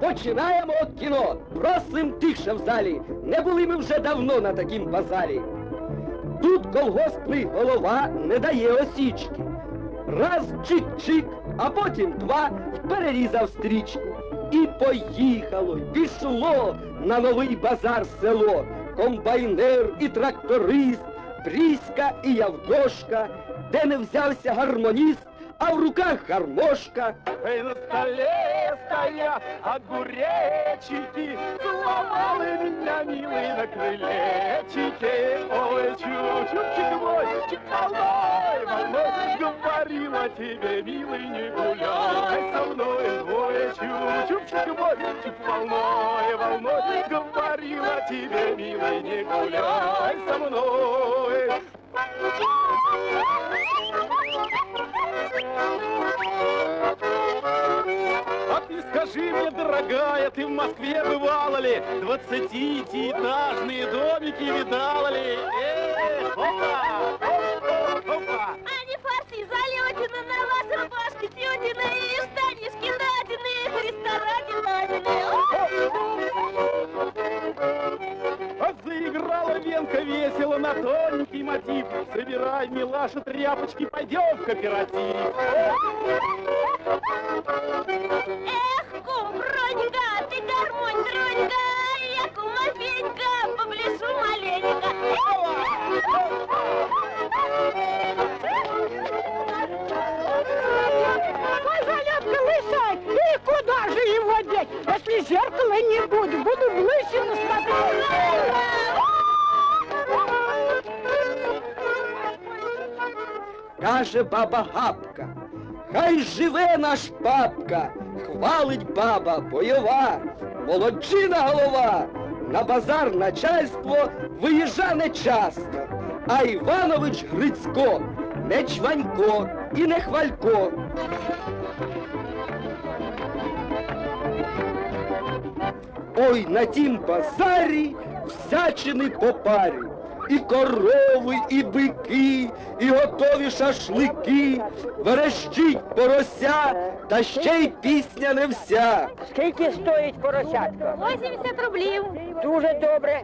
Починаємо от кіно. Просим тихше в залі. Не були ми вже давно на такім базарі. Тут колгоспний голова не дає осічки. Раз чик-чик, а потім два перерізав стрічку. І поїхало, пішло на новий базар село. Комбайнер і тракторист, Пріська і Явдошка, де не взявся гармоніст, а в руках гармошка. На столе стоят огуречики, Сломали меня, милый, на крылечике. Ой, чу-чупчик мой, чик-волной, волной, Говорила тебе, милый, не гуляй со мной. Ой, чу-чупчик мой, чик-волной, волной, Говорила тебе, милый, не гуляй со мной. А ты скажи мне, дорогая, ты в Москве бывала ли? Двадцатиэтажные домики видала ли? Эх, опа! Опа! Ані фарси, залетіна, на вас рубашки, тютіна, і штанішки надіни, в ресторані надіни. А заиграла Венка весело на тоненький мотив. Собирай, милаша, тряпочки, пойдем в кооператив. Ех, кум, Ронька, ти гармонь, Ронька, я кумафенька, побляшу маленько. Ой, Залетка, лысая, и куда же его деть? Если зеркала не будет, буду в лысину смотреть. Каже баба Гапка, хай живе наш папка, хвалить баба бойова, молодчина голова, на базар начальство виїжджа не часто, а Іванович Грицько, не чванько і не хвалько. Ой, на тім базарі всячини по парі. І корови, і бики, і готові шашлики, верещить порося, та ще й пісня не вся. Скільки стоїть поросятка? 80 рублів. Дуже добре.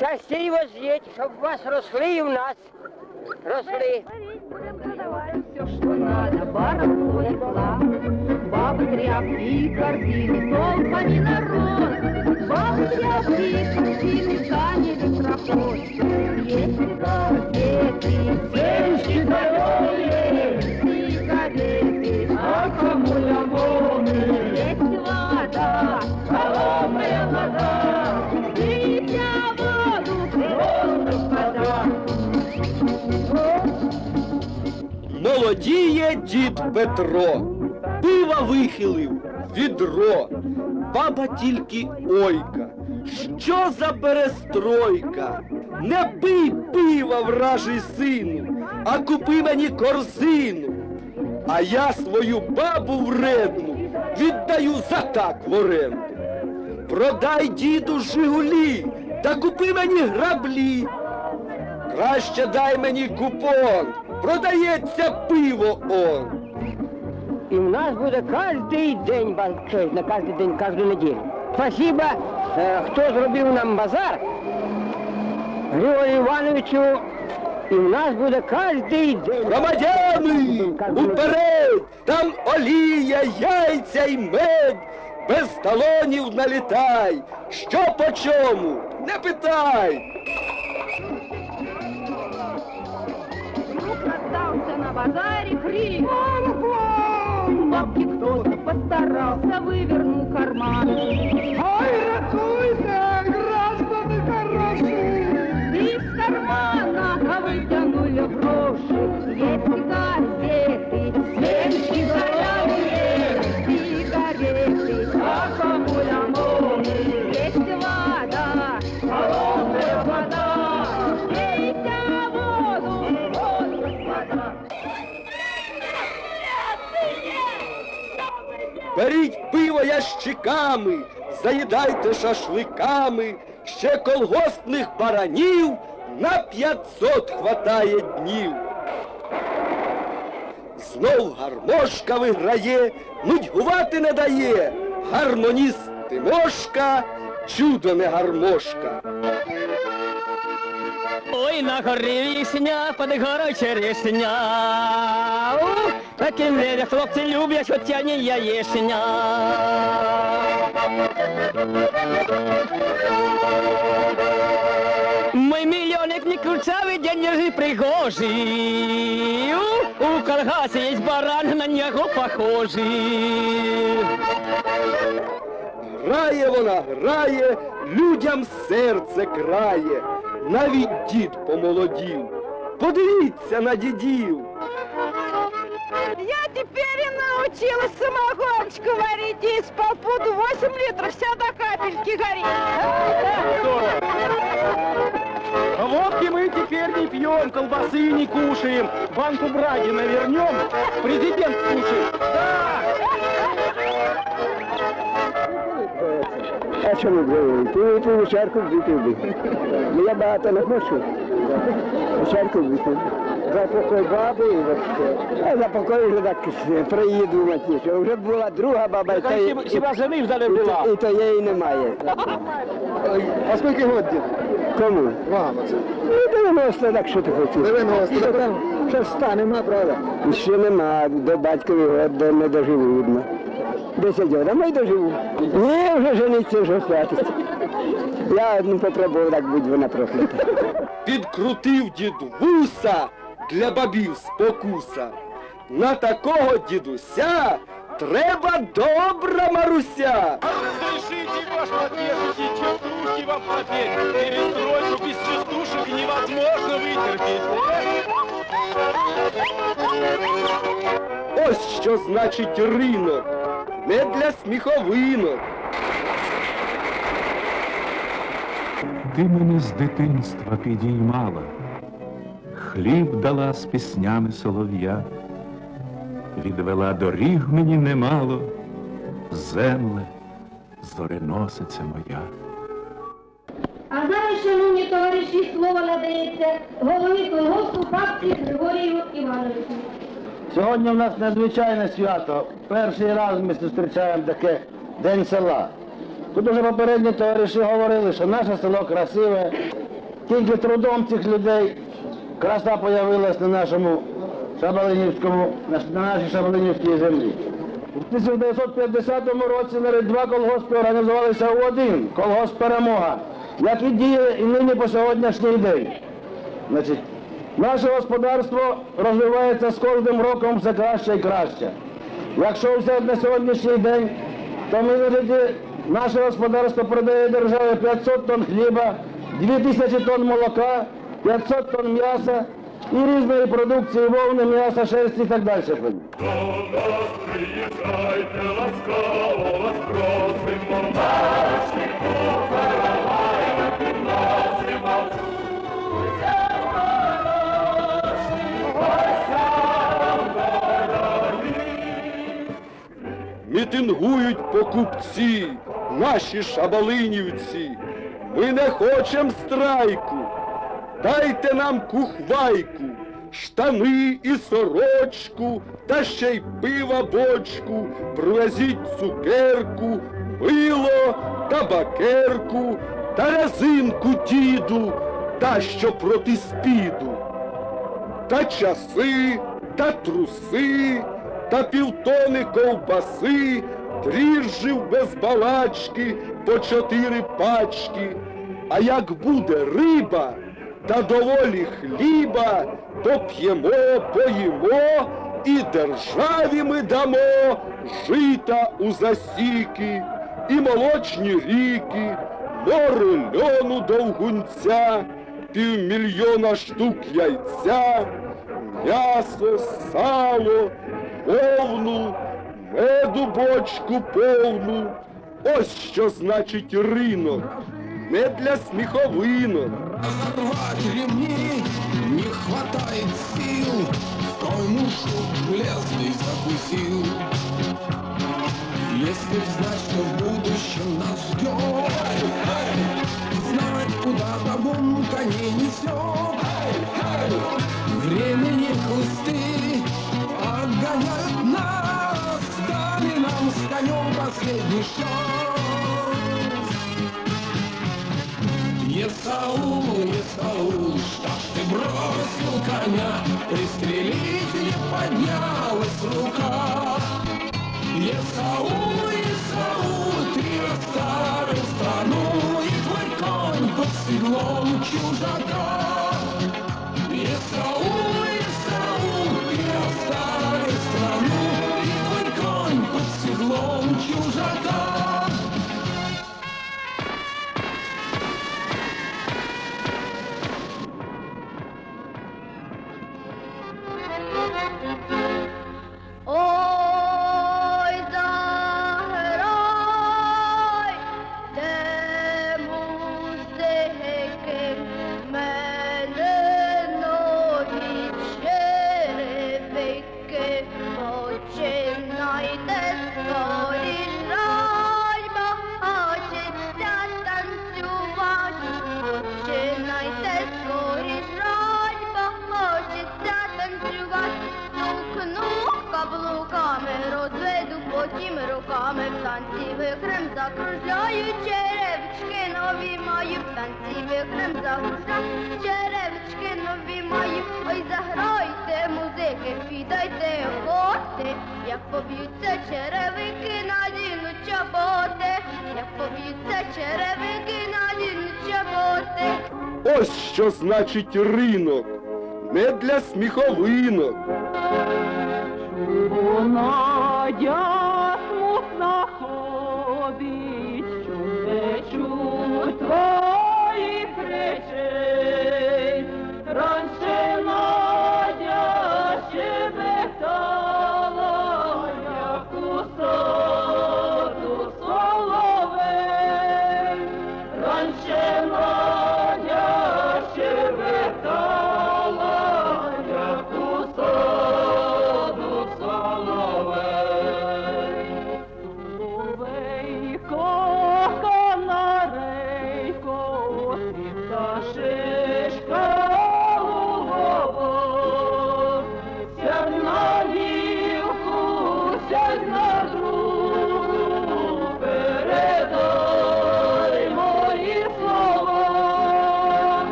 Частей воз'їдь, щоб вас росли і в нас. Росли. И. Бабы тряпки, корзины, толпами народ. Бабы тряпки, корзины, заняли проход. Есть газеты, семечки здоровые, сигареты, а кому лимоны? Есть вода, холодная вода, пейте воду, господа. Молодіє дід Петро, пива вихилив, відро, баба тільки ойка. Що за перестройка? Не пий пива, вражий сину, а купи мені корзину. А я свою бабу вредну віддаю за так в оренду. Продай діду Жигулі та купи мені граблі. Краще дай мені купон, продається пиво он. І в нас буде кожен день банкет, на кожен день, кожну неділю. Спасибо, е, хто зробив нам базар, Григорію Івановичу, і в нас буде кожен день. Громадяни, уперед! Там олія, яйця й мед. Без талонів налітай. Що по чому? Не питай. Раздался на базаре крик. Бабки кто-то постарался, вывернул карман. Ой, Беріть пиво ящиками, заїдайте шашликами, ще колгоспних баранів на 500 хватає днів. знов гармошка виграє, нудьгувати не дає. Гармоніст Тимошка, чудо не гармошка. Ой, на горі вісня, під горою черешня. Таким мене хлопці люблять, от тяні яєшня. Мой мільйоник не кручавий, денежный пригожий. У, колгасе есть баран, на нього похожий. Грає вона, грає, людям серце крає. Навіть дід помолодів. Подивіться на дідів. Я теперь и научилась самогоночку варить и из-под пуду 8 литров вся до капельки горит. Водки мы теперь не пьем, колбасы не кушаем, банку браги навернем, президент слушает. Да! Що ви говорите? Ти випив чарку випив би. Ну, Я багато не хочу. Чарку випив. За покой баби і вообще. А за покой вже так приїдувати. Що вже була друга баба, і то, і, Хіба женився не і, то, і то її немає. А скільки год дід? Кому? Вам. Ну, 90, так що ти хотів? 90. Що там? Що ста нема, правда? Ще нема, до батькові год до- не доживу, видно. Років, а й доживу. Ні, вже жениться, вже хватить. Я одну попробував, так будь вона проклята. Підкрутив дід вуса для бабів спокуса. На такого дідуся треба добра Маруся. Разрешите, ваш поддержите, частушки вам попеть. Перестройку без частушек невозможно вытерпеть. Ось що значить ринок, не для сміховинок. Ти мене з дитинства підіймала, хліб дала з піснями солов'я, відвела доріг мені немало, земле, зореносиця моя. А зараз, шановні товариші, слово надається голові колгоспу бабці Григорію Івановичу. Сьогодні в нас надзвичайне свято. Перший раз ми зустрічаємо таке День села. Тут уже попередні товариші говорили, що наше село красиве. Тільки трудом цих людей краса появилась на нашому Шабалинівському, на на нашій Шабалинівській землі. У 1950 році навіть два колгоспи організувалися у один колгосп перемога, як і діє і нині по сьогоднішній день. Значить, наше господарство розвивається з кожним роком все краще і краще. Якщо взяти на сьогоднішній день, то ми вигляді, наше господарство продає державі 500 тонн хліба, 2000 тонн молока, 500 тонн м'яса і різної продукції, вовни, м'яса, шерсті і так далі. Мітингують покупці, наші шабалинівці. Ми не хочем страйку. Дайте нам кухвайку, штани і сорочку, та ще й пива бочку, привезіть цукерку, мило, табакерку, та резинку діду, та що проти спіду та часи, та труси, та півтони ковбаси, дріжджів без балачки по чотири пачки. А як буде риба та доволі хліба, то п'ємо, поїмо і державі ми дамо жита у засіки, і молочні ріки, море льону довгунця, півмільйона штук яйця, м'ясо, сало, повну, меду бочку повну. Ось що значить ринок, не для сміховинок. Разорвать ремни не хватает сил, Строй мушу железный закусил. Если знать, что в будущем нас ждет Знать, куда табун не несет Времени кусты отгоняют нас Дали нам с конем последний шанс. Есаул, Есаул, что ж ты бросил коня? Пристрелить не поднялась рука. Есаул розведу руками в танці вихрем закружляю черевички нові маю, в танці вихрем закружляю черевички нові маю, ой заграйте музики, підайте охоти, як поб'ються черевики, надінуть чоботи, як поб'ються черевики, надінуть чоботи. Ось що значить ринок, не для сміховинок. Надя смутна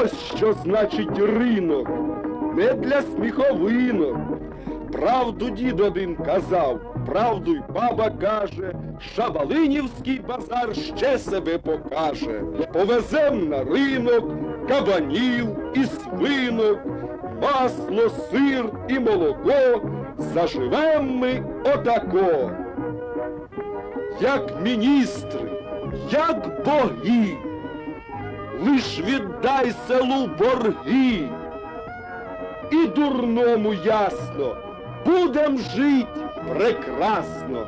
Ось що значить ринок, не для сміховинок. Правду дід один казав, правду й баба каже, Шабалинівський базар ще себе покаже. Повезем на ринок кабанів і свинок, масло, сир і молоко, заживем ми отако. Як міністри, як боги, лиш віддай селу борги. І дурному ясно, будем жить прекрасно.